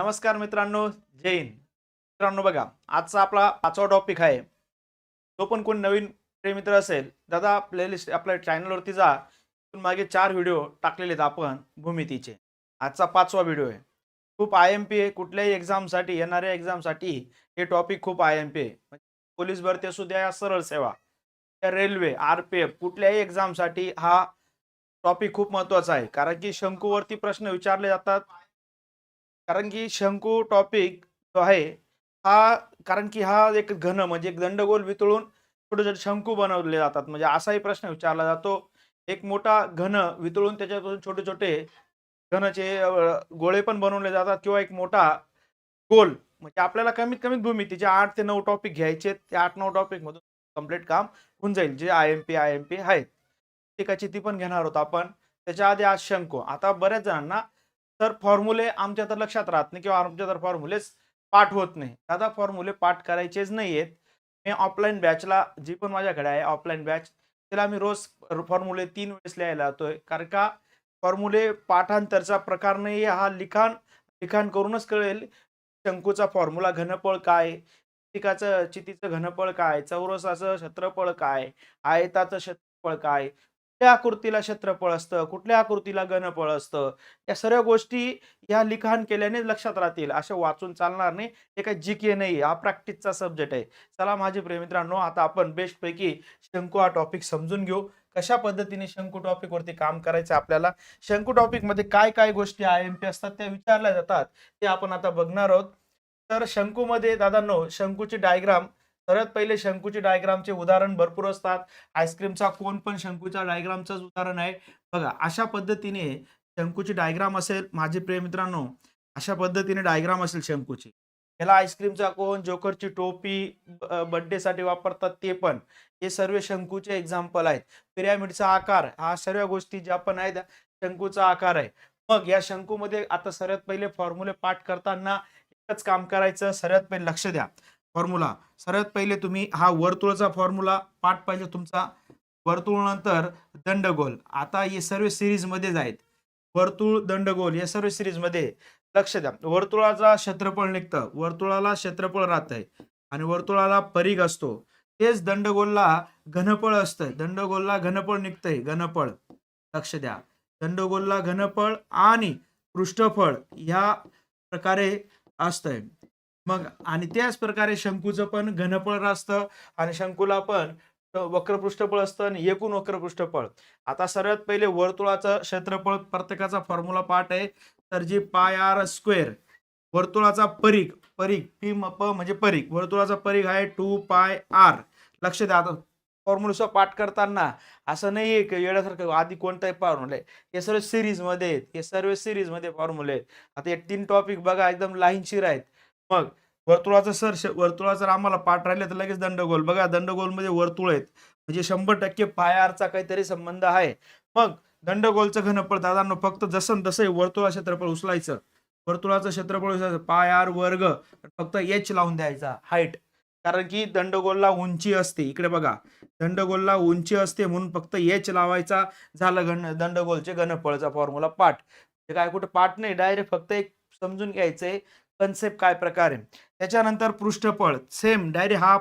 नमस्कार मित्रांनो जय हिंद. मित्रांनो बघा आजचा आपला पाचवा टॉपिक आहे. तो पण कोण नवीन प्रेमित्र असेल दादा प्लेलिस्ट आपल्या चॅनलवरती जा. तिथून मागे चार व्हिडिओ टाकलेले आहेत आपण भूमितीचे. आजचा पाचवा व्हिडिओ आहे. खूप आय एम पी आहे कुठल्याही एक्झामसाठी येणाऱ्या एक्झामसाठी हे टॉपिक खूप आय एम पी आहे. म्हणजे पोलीस भरती असू द्या या सरळ सेवा. या रेल्वे आर पी एफ कुठल्याही एक्झामसाठी हा टॉपिक खूप महत्त्वाचा आहे. कारण की शंकूवरती प्रश्न विचारले जातात कारण की शंकू टॉपिक जो आहे हा कारण की हा एक घन म्हणजे एक दंडगोल वितळून छोटे छोटे शंकू बनवले जातात. म्हणजे असाही प्रश्न विचारला जातो. एक मोठा घन वितळून त्याच्यापासून छोटे छोटे घनचे गोळे पण बनवले जातात किंवा एक मोठा गोल. म्हणजे आपल्याला कमीत कमी भूमितीचे आठ ते नऊ टॉपिक घ्यायचे ते आठ नऊ टॉपिकमधून कंप्लीट काम होऊन जाईल. जे I M P I M P आहेत. एकाची ती पण घेणार आहोत आपण. त्याच्या आधी आज शंकू. आता बऱ्याच जणांना तर फॉर्म्युले आमच्या तर लक्षात राहत नाही किंवा आमच्या तर फॉर्म्युलेच पाठ होत नाही. दादा फॉर्म्युले पाठ करायचेच नाही आहेत मी ऑफलाईन बॅचला जी पण माझ्याकडे आहे ऑफलाईन बॅच त्याला मी रोज फॉर्म्युले तीन वेळेस लिहायला जातोय. कारण का फॉर्म्युले पाठांतरचा प्रकार नाही हा लिखाण लिखाण करूनच कळेल. शंकूचा फॉर्म्युला घनपळ काय? चितीचं घनपळ काय? चौरसाचं क्षेत्रफळ काय? आयताचं क्षेत्रफळ काय? कुठल्या आकृतीला क्षेत्रफळ असतं? कुठल्या आकृतीला घनफळ असतं? या सर्व गोष्टी या लिखाण केल्याने लक्षात राहतील. असे वाचून चालणार नाही. हे काही जी के नाही हा प्रॅक्टिसचा सब्जेक्ट आहे. चला माझे प्रेमित्रांनो आता आपण बेस्टपैकी शंकू हा टॉपिक समजून घेऊ. कशा पद्धतीने शंकू टॉपिक वरती काम करायचं आपल्याला? शंकू टॉपिकमध्ये काय काय गोष्टी आय एम पी असतात त्या विचारल्या जातात. ते आपण आता बघणार आहोत. तर शंकूमध्ये दादांनो शंकूची डायग्राम सर्वात पहिले शंकूचे डायग्रामचे उदाहरण भरपूर असतात. आईस्क्रीमचा कोण पण शंकूच्या डायग्रामचंच उदाहरण आहे. बघा अशा पद्धतीने शंकूची डायग्राम असेल माझे प्रेम मित्रांनो अशा पद्धतीने डायग्राम असेल शंकूची. याला आईस्क्रीमचा कोण जोकरची टोपी बर्थडे साठी वापरतात ते पण. हे सर्व शंकूचे एक्झाम्पल आहेत. पिरॅमिडचा आकार हा सर्व गोष्टी ज्या पण आहेत शंकूचा आकार आहे. मग या शंकूमध्ये आता सर्वात पहिले फॉर्म्युले पाठ करताना एकच काम करायचं सर्वात पहिले लक्ष द्या. फॉर्म्युला. सर्वात पहिले तुम्ही हा वर्तुळाचा फॉर्म्युला पाठ पाहिजे तुमचा. वर्तुळ नंतर दंडगोल. आता हे सर्व सिरीज मध्येच आहेत. वर्तुळ दंडगोल या सर्व सिरीजमध्ये लक्ष द्या. वर्तुळाचा क्षेत्रफळ निघतं. वर्तुळाला क्षेत्रफळ राहतंय. आणि वर्तुळाला परीघ असतो. तेच दंडगोलला घनफळ असतं दंडगोलला घनफळ निघतंय. घनफळ. लक्ष द्या. दंडगोलला घनफळ आणि पृष्ठफळ ह्या प्रकारे असतंय. मग आणि त्याच प्रकारे शंकूचं पण घनपळ असतं आणि शंकूला पण वक्रपृष्ठफळ असतं आणि एकूण वक्रपृष्ठफळ आता सर्वात पहिले वर्तुळाचं क्षेत्रफळ प्रत्येकाचा फॉर्म्युला पाठ आहे. तर जी पाय आर स्क्वेअर वर्तुळाचा परीख परीख पी म प म्हणजे परीख वर्तुळाचा परीघ आहे टू पाय आर. लक्ष द्या आता फॉर्म्युला पाठ करताना असं नाही आहे की येण्यासारखं आधी कोणताही फॉर्म्युला आहे. हे सर्व सिरीजमध्ये आहेत हे सर्व सिरीजमध्ये फॉर्म्युले आहेत. आता हे तीन टॉपिक बघा एकदम लाईनशीर आहेत मग वर्तुळाचं सर वर्तुळा जर आम्हाला पाठ राहिले तर लगेच दंडगोल. बघा दंडगोलमध्ये वर्तुळ आहेत. म्हणजे शंभर टक्के पाय काहीतरी संबंध आहे. मग दंडगोलचं घनफळ दादांनो फक्त जसं तसं वर्तुळा क्षेत्रफळ उचलायचं. वर्तुळाचं क्षेत्रफळ उचलायचं. पाय आर वर्ग फक्त एच लावून द्यायचा हाईट कारण की दंडगोलला उंची असते. इकडे बघा. दंडगोलला उंची असते म्हणून फक्त एच लावायचा झालं घन दंडगोलचे घनफळचा फॉर्म्युला पाठ. काय कुठे पाठ नाही. डायरेक्ट फक्त एक समजून घ्यायचंय. कन्सेप्ट काय प्रकार? आहे त्याच्यानंतर पृष्ठफळ सेम डायरेक्ट हा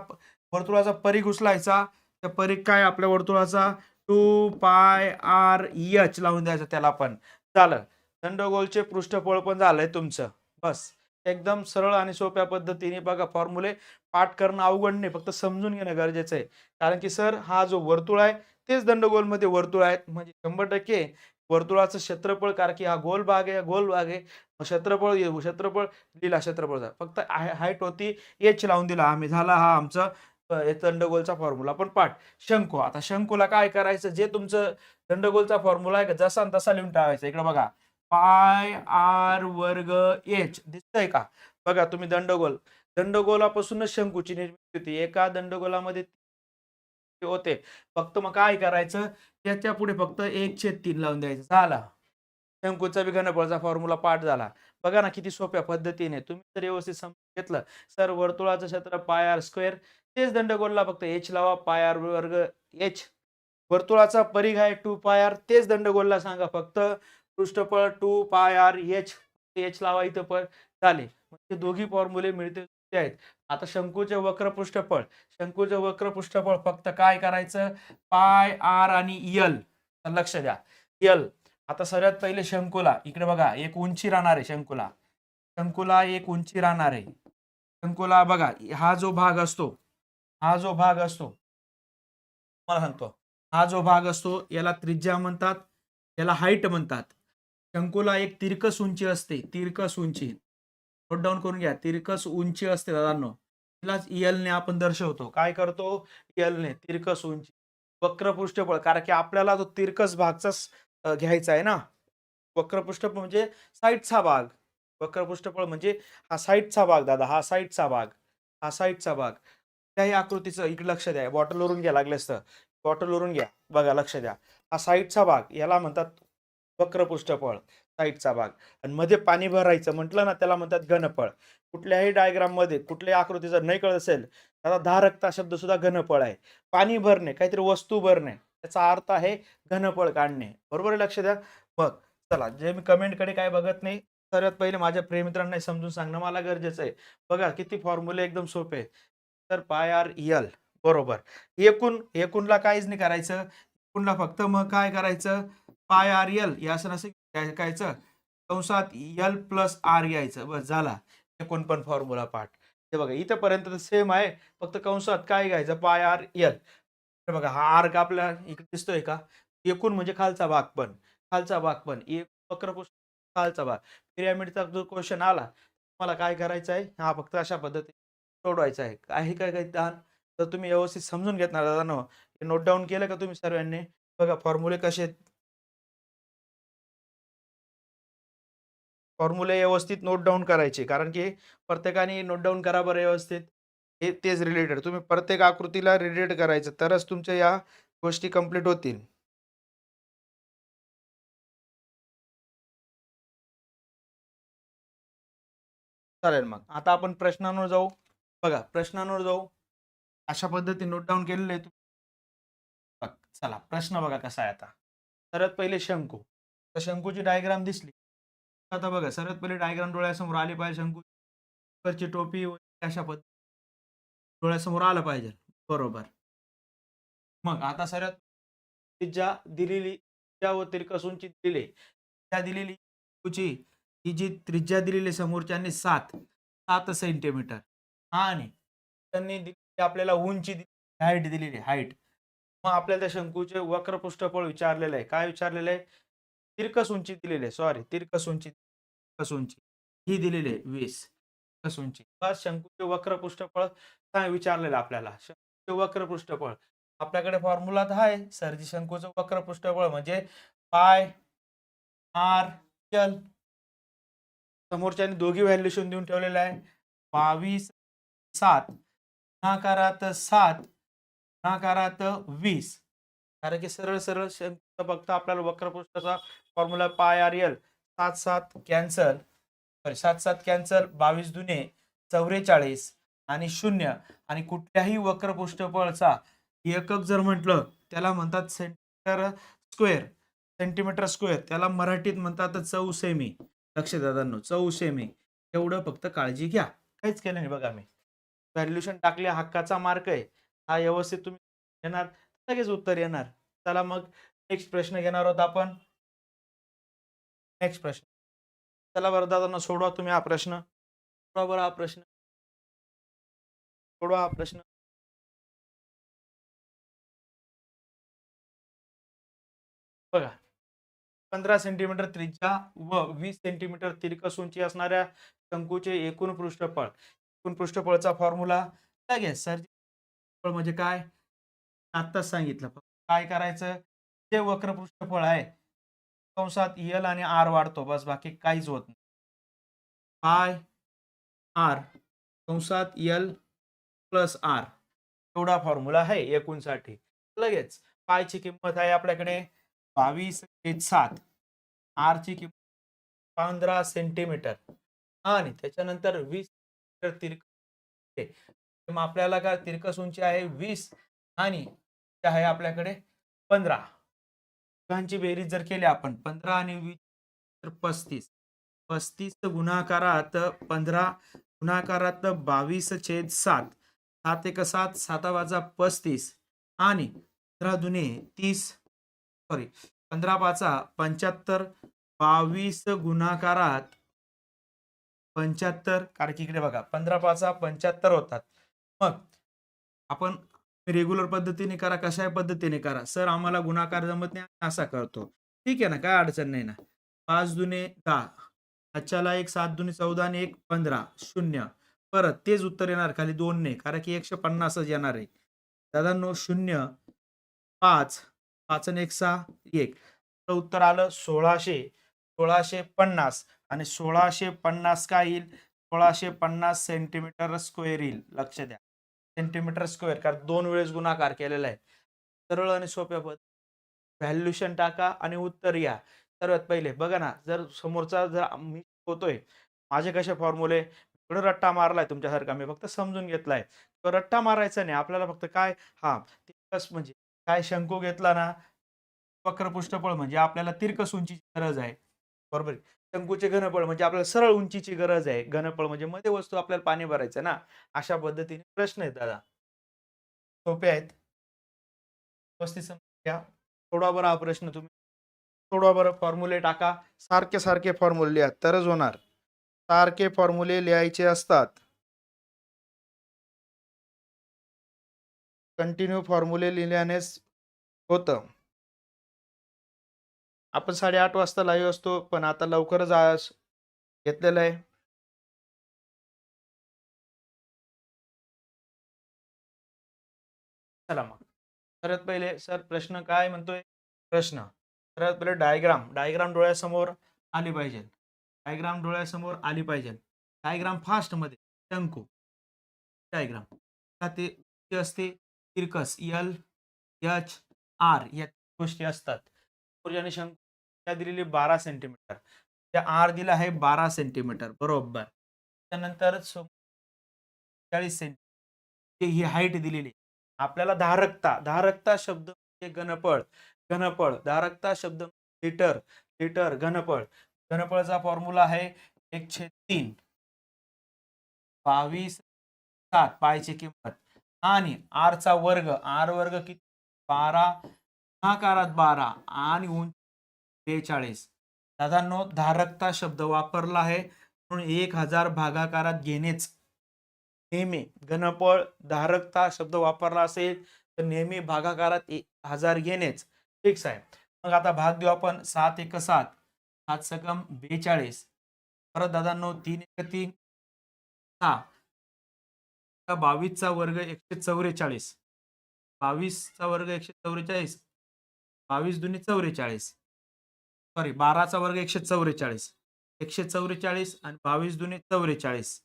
वर्तुळाचा परीघ उचलायचा त्या परीघ काय आपल्या वर्तुळाचा? टू पाय आर एच लावून द्यायचं त्याला पण. झालं दंडगोलचे पृष्ठफळ पण झालंय तुमचं. बस. एकदम सरळ आणि सोप्या पद्धतीने बघा फॉर्म्युले पाठ करणं अवघड नाही फक्त समजून घेणं गरजेचं आहे. कारण की सर हा जो वर्तुळ आहे तेच दंडगोलमध्ये वर्तुळ आहेत. म्हणजे शंभर टक्के वर्तुळाचं क्षेत्रफळ कारण की हा गोल भाग आहे हा गोल भाग आहे. क्षेत्रफळ ये- क्षेत्रफळ लिहिला क्षेत्रफळ फक्त हाईट होती एच लावून दिला. आम्ही झाला हा आमचा दंडगोलचा फॉर्म्युला पण पाठ शंकू. आता शंकूला काय करायचं? जे तुमचं दंडगोलचा फॉर्म्युला आहे का? जसा तसा लिहून टाकायचा. इकडे बघा. पाय आर वर्ग एच दिसतंय का? बघा तुम्ही दंडगोल. दंडगोलापासूनच शंकूची निर्मिती होती. एका दंडगोलामध्ये होते. फक्त मग काय करायचं? त्याच्या पुढे फक्त एक छेद तीन लावून द्यायचं. झाला. शंकूचा बी घनफळाचा फॉर्म्युला पाठ झाला. बघा ना किती सोप्या पद्धतीने. तुम्ही जर व्यवस्थित समजून घेतलं सर वर्तुळाचं क्षेत्र पाय आर स्क्वेअर तेच दंडगोलला फक्त एच लावा पाय आर वर्ग एच वर्तुळाचा परिघ आहे टू पाय आर तेच दंडगोलला सांगा फक्त. पृष्ठफळ two pi R H H लावा इथं पण. झाले म्हणजे दोघी फॉर्म्युले मिळते आहेत आता शंकूचे वक्र पृष्ठफळ शंकूचे वक्र पृष्ठफळ फक्त काय करायचं? पाय आर आणि यल. लक्ष द्या. यल. आता सर्वात पहिले शंकूला. इकडे बघा एक उंची राहणार आहे शंकूला. शंकूला एक उंची राहणार आहे. शंकूला बघा हा जो भाग असतो हा जो भाग असतो मला सांगतो. हा जो भाग असतो याला त्रिज्या म्हणतात याला हाईट म्हणतात. शंकूला एक तिरकस उंची असते तिरकस उंची. नोट डाऊन करून घ्या तिरकस उंची असते दादांनो. तिलाच ने आपण दर्शवतो. काय करतो? ने तिरकस उंची वक्र पृष्ठफळ कारण की आपल्याला तो तिरकस भागचाच घ्यायचा आहे ना? वक्र पृष्ठफळ म्हणजे साईडचा भाग. वक्र पृष्ठफळ म्हणजे हा साईडचा भाग दादा हा साईडचा भाग हा साईडचा भाग. त्याही आकृतीचं इकडे लक्ष द्या. बॉटलवरून घ्या लागले असतं बॉटलवरून घ्या. बघा लक्ष द्या. हा साईडचा भाग याला म्हणतात वक्र पृष्ठफळ साईडचा भाग. आणि मध्ये पाणी भरायचं. म्हटलं ना त्याला म्हणतात घनफळ. कुठल्याही डायग्राममध्ये कुठल्याही आकृती जर नाही कळत असेल तर धारकता शब्द सुद्धा घनफळ आहे. पाणी भरणे काहीतरी वस्तू भरणे त्याचा अर्थ आहे घनफळ काढणे. बरोबर आहे लक्ष द्या? बघ चला जे मी कमेंटकडे काय बघत नाही सर्वात पहिले माझ्या प्रेमित्रांना समजून सांगणं मला गरजेचं आहे. बघा किती फॉर्म्युले एकदम सोपे. आहेत. तर पाय आर यल. बरोबर. एकूण एकूणला काहीच नाही करायचं. एकूणला फक्त मग काय करायचं? पाय आर यल. या असं नसेल काय कायचं कंसात यल प्लस आर यायचं. बस झाला. एकूण पण फॉर्म्युला पाठ. हे बघा इथंपर्यंत तर सेम आहे. फक्त कंसात काय घ्यायचं? पाय आर यल बघा हा आर्क आपल्या इकडे दिसतोय का? एकूण म्हणजे खालचा भाग पण. खालचा भाग पण. एक वक्रपृष्ठ खालचा भाग. पिरॅमिडचा जो क्वेश्चन आला मला काय करायचं आहे? हा फक्त अशा पद्धतीने सोडवायचा आहे. काही काय काही दान तर तुम्ही व्यवस्थित समजून घेतणार दादा हे नोट डाऊन केलं का तुम्ही सर्वांनी? बघा फॉर्म्युले कसे फॉर्म्युले व्यवस्थित नोट डाऊन करायचे. कारण की प्रत्येकाने नोट डाऊन करा बरं व्यवस्थित. हे तेच रिलेटेड तुम्ही प्रत्येक आकृतीला रिलेट करायचं तरच तुमच्या या गोष्टी कंप्लीट होतील. चालेल मग. आता आपण प्रश्नांवर जाऊ. बघा प्रश्नांवर जाऊ. अशा पद्धतीने नोट डाऊन केलेले आहे. बघ, चला प्रश्न बघा कसा आहे आता. सर्वात पहिले शंकू. तर शंकूची डायग्राम दिसली. आता बघा सर्वात पहिले डायग्राम डोळ्यासमोर आली पाहिजे शंकूची टोपी अशा पद्धती डोळ्यासमोर आलं पाहिजे बरोबर. मग आता सर्वात ज्या दिलेली त्रिज्या व तिरकस उंची दिलेली त्या दिलेली उंची ही जी त्रिज्या दिलेली समोरच्यांनी सात सात सेंटीमीटर आणि त्यांनी दिलेली आपल्याला उंची हाईट दिलेली हाईट मग आपल्याला त्या शंकूचे वक्र पृष्ठफळ विचारलेलं आहे. काय विचारलेलं आहे? तिरकस उंची दिलेली आहे. सॉरी तिरकस उंची तिरकस उंची ही दिलेली आहे वीस. तिरकस उंची बस शंकूचे वक्र पृष्ठफळ काय विचारलेलं आपल्याला? शंकूचे वक्र पृष्ठफळ. आपल्याकडे फॉर्म्युला तर आहे. सरजी शंकूचं वक्र पृष्ठफळ म्हणजे पाय आर यल समोरच्याने दोघी व्हॅल्युशन देऊन ठेवलेलं आहे. बावीस सात. गुणाकारात सात. गुणाकारात वीस. कारण की सरळ सरळ फक्त आपल्याला वक्रपृष्ठाचा फॉर्म्युला पाय आर एल सात सात कॅन्सल सॉरी सात सात कॅन्सल बावीस दुने चौवेचाळीस आणि शून्य आणि कुठल्याही वक्रपृष्ठफळचा एकक जर म्हटलं त्याला म्हणतात सेंटीमीटर स्क्वेअर सेंटीमीटर स्क्वेअर त्याला मराठीत म्हणतात चौ सेमी लक्ष दादांनो चौ सेमी एवढं फक्त काळजी घ्या. काहीच केलं नाही बघा मी. व्हॅल्युशन टाकले हक्काचा मार्क आहे. हा व्यवस्थित तुम्ही येणार लगेच उत्तर येणार. चला मग नेक्स्ट प्रश्न घेणार आहोत आपण. नेक्स्ट प्रश्न. चला बरं दादांना सोडवा तुम्ही हा प्रश्न. बरोबर हा प्रश्न. सोडवा हा प्रश्न. बघा पंधरा सेंटीमीटर त्रिज्या व वीस सेंटीमीटर तिरकस उंची असणाऱ्या शंकूचे एकूण पृष्ठफळ. एकूण पृष्ठफळचा फॉर्म्युला लगेच सर म्हणजे काय? आत्ताच सांगितलं. काय करायचं? जे वक्र पृष्ठफळ आहे. कंसात यल आणि आर वाढतो. बस बाकी काहीच होत नाही. I R. कंसात यल प्लस आर. एवढा फॉर्म्युला आहे एकूणसाठी. लगेच. पायची किंमत आहे आपल्याकडे बावीस सात सात. आरची किंमत पंधरा सेंटीमीटर. आणि त्याच्यानंतर वीस तिरक मग आपल्याला काय? तिरकस उंची आहे वीस. आणि आहे आपल्याकडे पंधरा. दोघांची बेरीज जर केली आपण पंधरा आणि वीस तर पस्तीस. पस्तीस गुणाकारात पंधरा गुणाकारात बावीस छेद सात. सात एक सात साता वाजा पस्तीस. आणि पंधरा दुने तीस सॉरी पंधरा पाचा पंच्याहत्तर. बावीस गुणाकारात पंच्याहत्तर कारण की इकडे बघा पंधरा पाचा पंच्याहत्तर होतात. मग आपण रेग्युलर पद्धतीने करा कशाही पद्धतीने करा. सर आम्हाला गुणाकार जमत नाही असा करतो. ठीक आहे ना? काय अडचण नाही ना? पाच दुने दहा. आजच्याला एक सात दुने चौदा आणि एक पंधरा. शून्य. परत तेच उत्तर येणार खाली दोन ने. कारण की एकशे पन्नासच येणार आहे. दादांनो शून्य पाच. पाच आणि एक सहा एक. तर उत्तर आलं सोळाशे. सोळाशे पन्नास. आणि सोळाशे पन्नास काय येईल? सोळाशे पन्नास सेंटीमीटर स्क्वेअर येईल. लक्ष द्या. सेंटीमीटर स्क्वेअर कारण दोन वेळेस गुणाकार केलेला आहे. सरळ आणि सोप्या पद. व्हॅल्युशन टाका आणि उत्तर या. सर्वात पहिले बघा ना जर समोरचा जर मी होतोय माझे कसे फॉर्म्युले थोडं रट्टा मारलाय तुमच्यासारखा मी फक्त समजून घेतलाय. तो रट्टा मारायचा नाही आपल्याला फक्त काय हा तिरकस म्हणजे काय शंकू घेतला ना वक्रपृष्ठफळ म्हणजे आपल्याला तिरकस उंचीची गरज आहे. बरोबर शंकूचे घनफळ म्हणजे आपल्याला सरळ उंचीची गरज आहे. घनफळ म्हणजे मध्ये वस्तू आपल्याला पाणी भरायचं ना? अशा पद्धतीने प्रश्न आहेत दादा. सोपे आहेत. व्यवस्थित समजा थोडा बरा हा प्रश्न तुम्ही. थोडा बरं फॉर्म्युले टाका. सारखे सारखे फॉर्म्युले लिहा. तरच होणार. सारखे फॉर्म्युले लिहायचे असतात. कंटिन्यू फॉर्म्युले लिहिल्यानेच होतं. आपण साडेआठ वाजता लाईव्ह असतो पण आता लवकरच आज घेतलेलं आहे. चला मग. सर्वात पहिले सर प्रश्न काय म्हणतोय? प्रश्न. सर्वात पहिले डायग्राम डायग्राम डोळ्यासमोर आली पाहिजे डायग्राम डोळ्यासमोर आली पाहिजे डायग्राम फास्टमध्ये शंकू. डायग्राम ते असते तिरकस यल एच आर या गोष्टी असतात. आणि शंकू त्या दिलेली बारा सेंटीमीटर. त्या आर दिला आहे बारा सेंटीमीटर बरोबर. त्यानंतर चाळीस सेंटीमीटर ही हाईट दिलेली. आपल्याला धारकता धारकता शब्द म्हणजे घनपळ घनपळ धारकता शब्द लिटर लिटर घनपळ घनपळचा फॉर्म्युला आहे एक तीन. बावीस सात पायची किंमत. आणि आर चा वर्ग आर वर्ग किती? बारा गुणाकारात बारा आणि उंच बेचाळीस. दादांनो धारकता शब्द वापरला आहे. म्हणून एक हजार भागाकारात घेणेच. नेहमी घनपळ धारकता शब्द वापरला असेल तर नेहमी भागाकारात हजार घेणेच. फिक्स आहे मग आता भाग देऊ आपण सात एक सात. सात सकम बेचाळीस. परत दादांनो तीन एक तीन. सहा. बावीसचा वर्ग एकशे चौवेचाळीस. बावीसचा वर्ग एकशे चौवेचाळीस. बावीस दुनी चौवेचाळीस सॉरी बाराचा वर्ग एकशे चौवेचाळीस एकशे चौवेचाळीस आणि बावीस दुनी चौवेचाळीस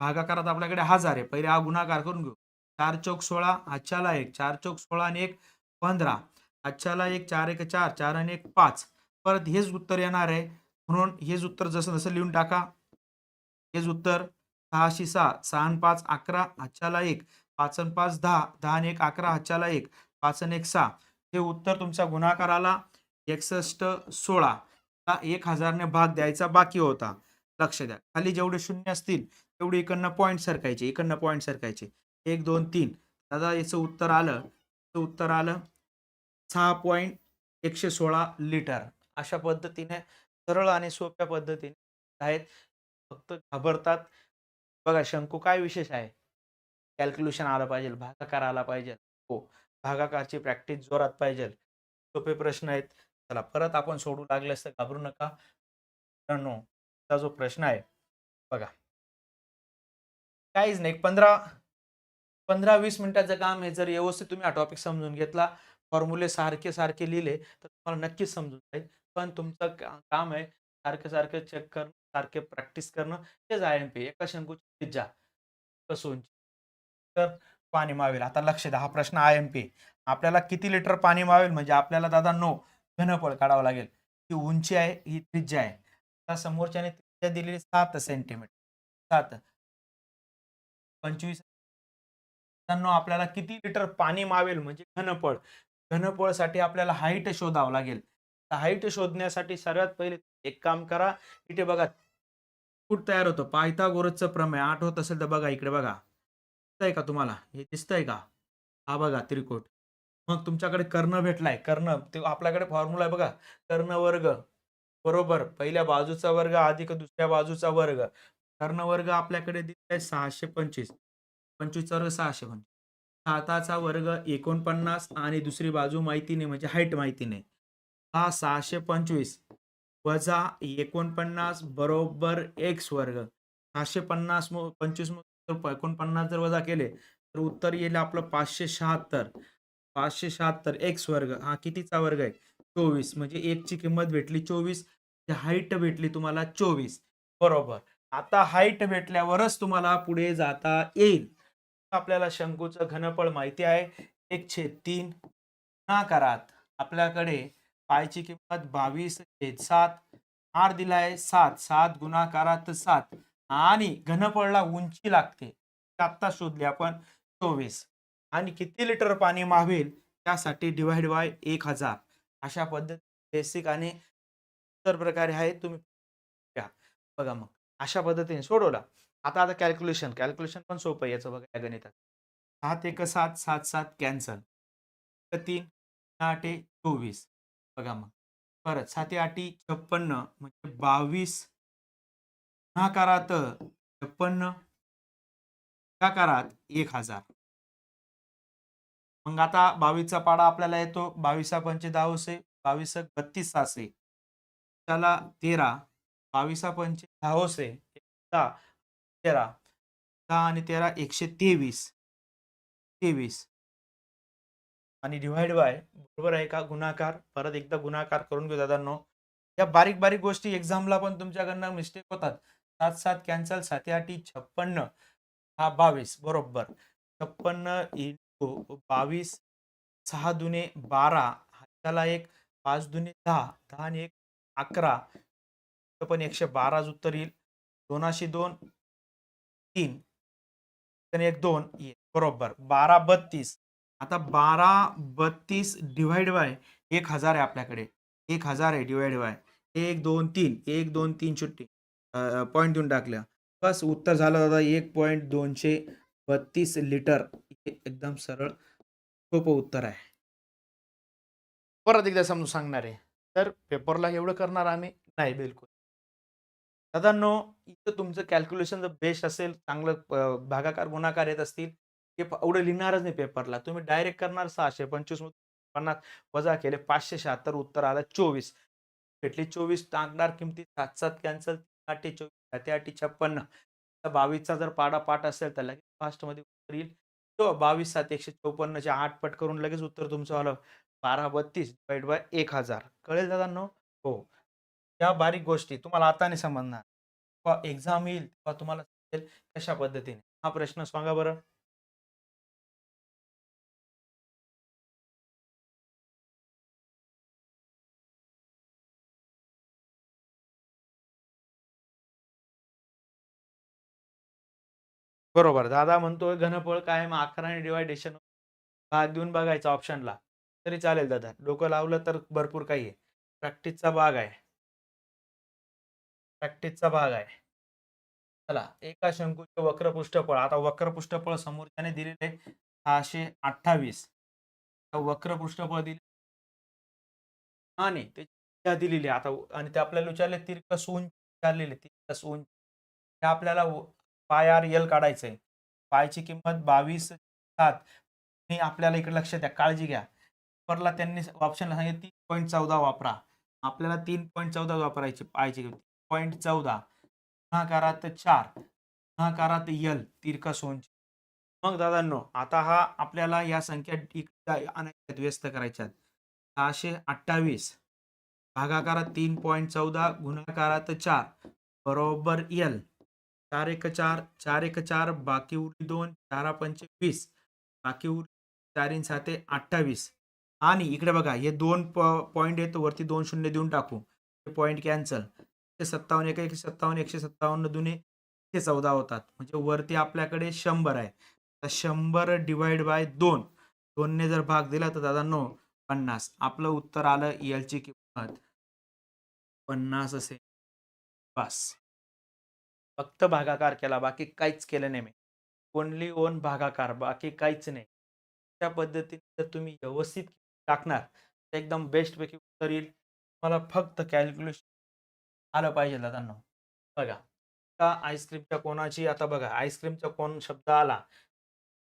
भागाकारात आपल्याकडे हजार आहे. पहिले हा गुणाकार करून घेऊ. चार चौक सोळा आजच्याला एक. चार चौक सोळा आणि एक पंधरा. आजच्याला एक चार एक चार. चार आणि एक पाच. परत हेच उत्तर येणार आहे. म्हणून हेच उत्तर जसं जसं लिहून टाका. हेच उत्तर. सहाशे सहा. सहा आणि पाच अकरा आजच्याला एक. पाच आणि पाच दहा. दहा आणि एक अकरा आजच्याला एक. पाच आणि एक सहा. हे उत्तर तुमच्या गुणाकाराला एकसष्ट सोळा. एक हजारने भाग द्यायचा बाकी होता. लक्ष द्या. खाली जेवढे शून्य असतील तेवढे इकडनं पॉईंट सरकायचे इकडनं पॉईंट सरकायचे. एक दोन तीन. दादा याचं उत्तर आलं. याचं उत्तर आलं. सहा पॉईंट एकशे सोळा लिटर अशा पद्धतीने सरळ आणि सोप्या पद्धतीने आहेत. फक्त घाबरतात. बघा शंकू काय विशेष आहे? कॅल्क्युलेशन आलं पाहिजे भागाकार आला पाहिजे. हो. भागाकारची प्रॅक्टिस जोरात पाहिजे. सोपे प्रश्न आहेत. चला परत आपण सोडू लागल्यास तर घाबरू नका. मित्रांनो चा जो प्रश्न आहे बघा. काहीच नाही पंधरा पंधरा वीस मिनिटाचं काम आहे. जर व्यवस्थित तुम्ही हा टॉपिक समजून घेतला फॉर्म्युले सारखे सारखे लिहिले तर तुम्हाला नक्कीच समजून जाईल. पण तुमचं काम आहे सारखे सारखे चेक करणं सारखे प्रॅक्टिस करणं. तेच आय एम पी एका शंकूची जा कसोंची तर पाणी मावेल. आता लक्ष द्या हा प्रश्न आय एम पी आपल्याला किती लिटर पाणी मावेल? म्हणजे आपल्याला दादा नो घनफळ काढावं लागेल. ही उंची आहे ही त्रिज्या आहे. आता समोरच्याने त्रिज्या दिलेली सात सेंटीमीटर सात. पंचवीस. आपल्याला किती लिटर पाणी मावेल? म्हणजे घनफळ. घनफळसाठी आपल्याला हाईट शोधावं लागेल. हाईट शोधण्यासाठी सर्वात पहिले एक काम करा. इथे बघा फूट तयार होतो. पायथागोरसचं प्रमेय आठवत असेल तर बघा इकडे बघा. दिसतंय का तुम्हाला? हे दिसतंय का? हा बघा त्रिकोट मग तुमच्याकडे कर्ण भेटलाय. कर्ण ते आपल्याकडे फॉर्म्युला आहे बघा. कर्ण वर्ग. बरोबर. पहिल्या बाजूचा वर्ग अधिक दुसऱ्या बाजूचा वर्ग? कर्ण वर्ग आपल्याकडे दिलाय सहाशे पंचवीस. पंचवीसचा वर्ग सहाशे पंचवीस. हाताचा वर्ग एकोणपन्नास आणि दुसरी बाजू माहिती नाही म्हणजे हाईट माहिती नाही. हा सहाशे पंचवीस वजा एकोणपन्नास बरोबर एक्स वर्ग. सहाशे पन्नास पंचवीस एकोणपन्नास जर वजा केले तर उत्तर येईल आपलं पाचशे शहात्तर. पाचशे शहात्तर एक्स वर्ग हा कितीचा वर्ग आहे? चोवीस. म्हणजे एकची किंमत भेटली चोवीस हाईट भेटली तुम्हाला चोवीस. बरोबर. आता हाईट भेटल्यावरच तुम्हाला पुढे जाता येईल. आपल्याला शंकूचं घनफळ माहिती आहे. एकशे तीन. गुणाकारात आपल्याकडे पायची किंमत बावीस छेद सात. आर दिलाय सात. सात गुणाकारात सात. आणि घनफळला उंची लागते. आत्ता शोधली आपण चोवीस. आणि किती लिटर पाणी मावेल? त्यासाठी डिवाइड बाय एक हजार. अशा पद्धती बेसिक आणि इतर प्रकारे आहे तुम्ही बघा मग. अशा पद्धतीने सोडवला. आता आता कॅल्क्युलेशन कॅल्क्युलेशन पण सोपं आहे याचं बघा या गणितात. सात एक सात सात सात कॅन्सल तीन आठ चोवीस. बघा मग. परत साते आठी छप्पन्न म्हणजे बावीस गुणाकारात छप्पन्न. गुणाकारात एक हजार. मग आता बावीसचा पाडा आपल्याला येतो. बावीसा पंचे दहा बावीस बत्तीस सासे त्याला तेरा बावीसा पंचे दहा दहा तेरा. दहा आणि तेरा एकशे तेवीस. तेवीस. आणि डिवाइड बाय बरोबर आहे का? गुणाकार. परत एकदा गुणाकार करून घेऊ दादांनो. या बारीक बारीक गोष्टी एक्झामला पण तुमच्याकडनं मिस्टेक होतात. सात सात कॅन्सल साते आठी छप्पन्न. हा बावीस बरोबर. छप्पन्न इंटू बावीस सहा दुने बारा. त्याला एक पाच दुने दहा दहा आणि एक अकरा. पण एकशे बाराच उत्तर येईल. दोनाशे दोन तीन. एक दोन बरोबर. बारा बत्तीस. आता बारा बत्तीस डिवाइड बाय एक हजार आहे आपल्याकडे. एक हजार आहे डिवाइड बाय एक दोन तीन. एक दोन तीन सुट्टी पॉईंट देऊन टाकल्या. बस उत्तर झालं दादा एक पॉईंट दोनशे बत्तीस लिटर हे एकदम सरळ सोपं उत्तर आहे. परत एकदा समजून सांगणार आहे. तर पेपरला एवढं करणार आम्ही? नाही बिलकुल. दादा नो इथं तुमचं कॅल्क्युलेशन जर बेस्ट असेल चांगलं भागाकार गुणाकार येत असतील हे एवढं लिहिणारच नाही पेपरला तुम्ही डायरेक्ट करणार सहाशे पंचवीस पन्नास वजा केले पाचशे शहात्तर उत्तर आलं चोवीस. भेटली चोवीस टाकणार किमती सात सात कॅन्सल आठी चोवीस ते आठी छप्पन्न बावीसचा जर पाडा पाठ असेल तर लगेच फास्टमध्ये उत्तर येईल. तो बावीस सात एकशे चौपन्नचे आठ पट करून लगेच उत्तर तुमचं आलं बारा बत्तीस डिवाइड बाय एक हजार. कळेल दादांनो? हो. या बारीक गोष्टी तुम्हाला आता नाही समजणार. एक्झाम येईल तेव्हा तुम्हाला कशा पद्धतीने. हा प्रश्न सांगा बरं. बरोबर. दादा म्हणतोय घनफळ काय मग अकराने डिवायडेशन भाग देऊन बघायचा ऑप्शनला तरी चालेल दादा. डोकं लावलं तर भरपूर काही आहे. प्रॅक्टिसचा भाग आहे. प्रॅक्टिसचा भाग आहे. चला एका शंकूचे वक्रपृष्ठफळ आता वक्रपृष्ठफळ समोरच्याने दिलेले सहाशे अठ्ठावीस. वक्रपृष्ठफळ दिले. आणि ते दिलेली. आता आणि ते आपल्याला विचारले तिरकस उंच विचारलेले तिरकस उंच. ते आपल्याला पाय आर एल काढायचंय. पायची किंमत बावीस सात. आणि आपल्याला इकडे लक्ष द्या काळजी घ्या. परला त्यांनी ऑप्शनला सांगितलं तीन पॉईंट चौदा वापरा. आपल्याला तीन पॉईंट चौदा वापरायची पायची किंमत. पॉईंट चौदा. गुणाकारात चार. गुणाकारात यल तिरका सोनची मग दादांनो आता हा आपल्याला या संख्या इकडे आणायच्यात व्यस्त करायच्यात. सहाशे अठ्ठावीस. भागाकारात तीन पॉईंट चौदा गुणाकारात चार. बरोबर यल चार एक चार चार एक चार बाकी उरली दोन चारा पंचे वीस बाकी उरली चार इन साते अठ्ठावीस. आणि इकडे बघा हे दोन पॉईंट आहेत वरती दोन शून्य देऊन टाकू. हे पॉईंट कॅन्सल एकशे सत्तावन्न एक एकशे सत्तावन्न एकशे सत्तावन्न दुने एकशे चौदा होतात. म्हणजे वरती आपल्याकडे शंभर आहे. तर शंभर डिवाइड बाय दोन. दोनने जर भाग दिला तर दादा नो पन्नास. आपलं उत्तर आलं एलची किंमत. पन्नास असेल. बस. फक्त भागाकार केला बाकी काहीच केलं नाही मी. ओनली ओन भागाकार बाकी काहीच नाही. त्या पद्धतीने जर तुम्ही व्यवस्थित टाकणार तर एकदम बेस्टपैकी उत्तर येईल. मला फक्त कॅल्क्युलेशन आलं पाहिजे दादांना. बघा आता आईस्क्रीमच्या कोणाची आता बघा आईस्क्रीमचा कोण शब्द आला?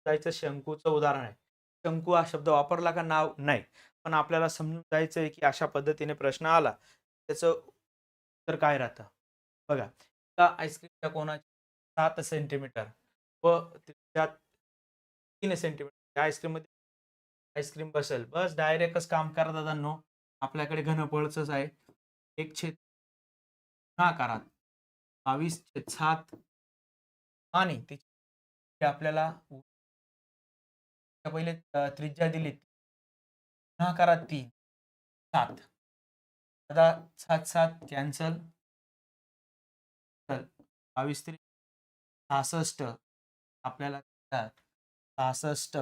जायचं शंकूचं उदाहरण आहे. शंकू हा शब्द वापरला का नाव? नाही. पण आपल्याला समजून जायचं आहे की अशा पद्धतीने प्रश्न आला. त्याचं उत्तर काय राहतं? बघा आईस्क्रीमच्या कोणाची? सात सेंटीमीटर. व त्यात तीन सेंटीमीटर. म्हणजे आईस्क्रीममध्ये आईस्क्रीम बसेल. बस डायरेक्टच काम करा दादांनो. आपल्याकडे घनफळच आहे. एक छेद आकारात बावीस छेद सात. आणि तिची आपल्याला पहिले त्रिज्या दिली गुणाकारात तीन. सात. दादा सात सात कॅन्सल. बावीस त्रिक सहासष्ट आपल्याला सहासष्ट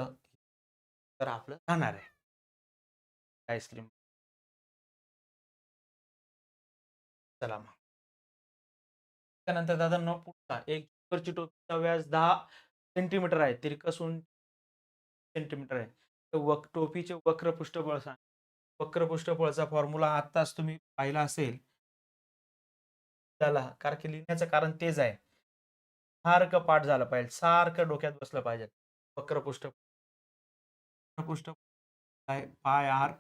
तर आपलं राहणार आहे. आईस्क्रीम चला मग. त्यानंतर दादा पुढचा एक जोकरची टोपीचा व्यास दहा सेंटीमीटर आहे. तिरकस उंची सेंटीमीटर आहे. तर वक टोपीचे वक्र पृष्ठबळ सांग. वक्र पृष्ठबळचा फॉर्म्युला आत्ताच तुम्ही पाहिला असेल. झाला कारण की लिहिण्याचं कारण तेच आहे. सारखं पाठ झालं पाहिजे सारखं डोक्यात बसलं पाहिजे. वक्रपृष्ठ. पृष्ठ पाय आर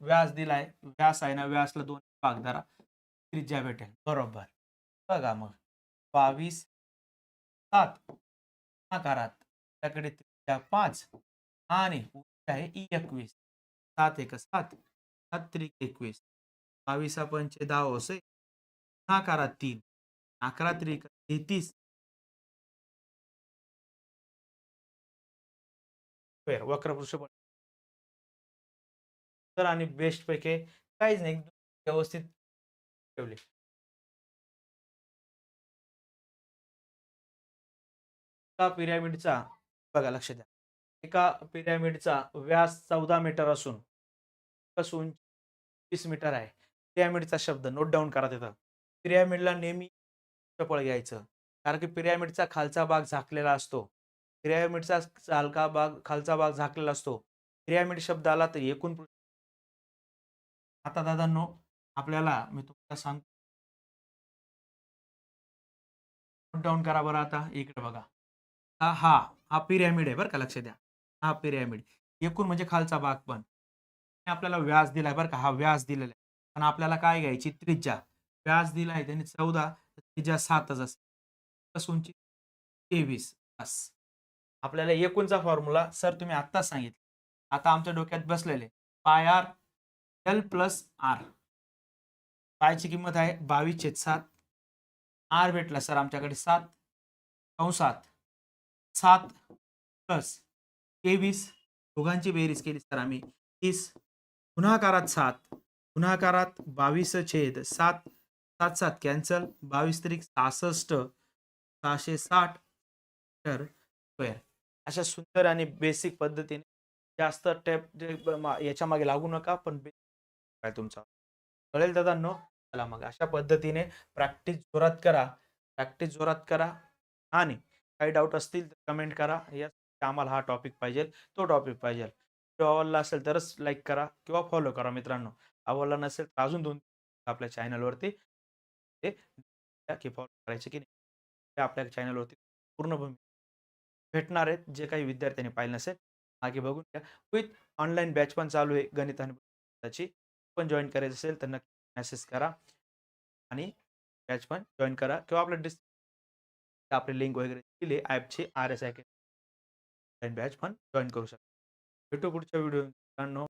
व्यास दिलाय. व्यास आहे ना व्यासला दोन भाग धरा. त्रिज्या भेटेल. बरोबर. बघा मग. बावीस सात. आकारात त्याकडे त्रिज्या पाच. आणि उंची आहे ई एकवीस. सात एक सात. सात त्रिक एकवीस. बावीसा पंचे दहा होसे आकारात तीन. अकरा त्रिक तेहतीस वक्रपृष्ठ तर आणि बेस्ट पैकी काहीच नाही व्यवस्थित ठेवले. एका पिरॅमिडचा बघा लक्ष द्या. एका पिरॅमिडचा व्यास चौदा मीटर असून वीस मीटर आहे. पिरॅमिडचा शब्द नोट डाऊन करा तिथं पिरॅमिडला नेहमी चपळ घ्यायचं. कारण की पिरॅमिडचा खालचा भाग झाकलेला असतो. पिरॅमिडचा चालका भाग खालचा भाग झाकलेला असतो. पिरॅमिड शब्द आला तर एकूण आता आता दादांनो आपल्याला मी तुम्हाला सांगतो. नोट डाऊन करा बरं आता इकडे बघा. हा हा हा पिरॅमिड आहे बरं का लक्ष द्या. हा पिरॅमिड. एकूण म्हणजे खालचा भाग पण. आपल्याला व्यास दिलाय बरं का हा व्यास दिलेला आहे. आणि आपल्याला काय घ्यायची? त्रिज्या. व्यास दिलाय त्यांनी चौदा त्रिज्या सातच असेल. उंची तेवीस बस आपल्याला एकूणचा फॉर्म्युला सर तुम्ही आत्ताच सांगितलं. आता आमच्या डोक्यात बसलेले pi R L plus R. पायची किंमत आहे बावीस छेद सात. आर भेटला सर आमच्याकडे सात कंसात सात प्लस तेवीस. दोघांची बेरीज केली सर आम्ही. तीस. गुन्हाकारात सात. गुणाकारात बावीस छेद सात सात सात कॅन्सल बावीस तरी सहासष्ट सहाशे साठ तर स्क्वेअर. अशा सुंदर आणि बेसिक पद्धतीने जास्त टेप याच्या मागे लागू नका पण काय तुमचा. कळेल दादांनो? चला मग अशा पद्धतीने प्रॅक्टिस जोरात करा प्रॅक्टिस जोरात करा आणि काही डाऊट असतील तर कमेंट करा. या आम्हाला हा टॉपिक पाहिजे तो टॉपिक पाहिजे. व्हिडिओ आवडला असेल तरच लाईक करा किंवा फॉलो करा मित्रांनो. आवडला नसेल तर अजून दोन आपल्या चॅनलवरती ते की फॉलो करायचे की नाही ते आपल्या चॅनलवरती पूर्ण भूमी भेटणार आहेत जे काही विद्यार्थ्यांनी पाहिलं नसेल मागे बघून घ्या. विथ ऑनलाईन बॅच पण चालू आहे गणित आणि त्याची पण जॉईन करायचं असेल तर नक्की मेसेज करा आणि बॅच पण जॉईन करा किंवा आपलं डिस आपले लिंक वगैरे दिले ॲपची आर एस आय बॅच पण जॉईन करू शकता. भेटू पुढच्या व्हिडिओ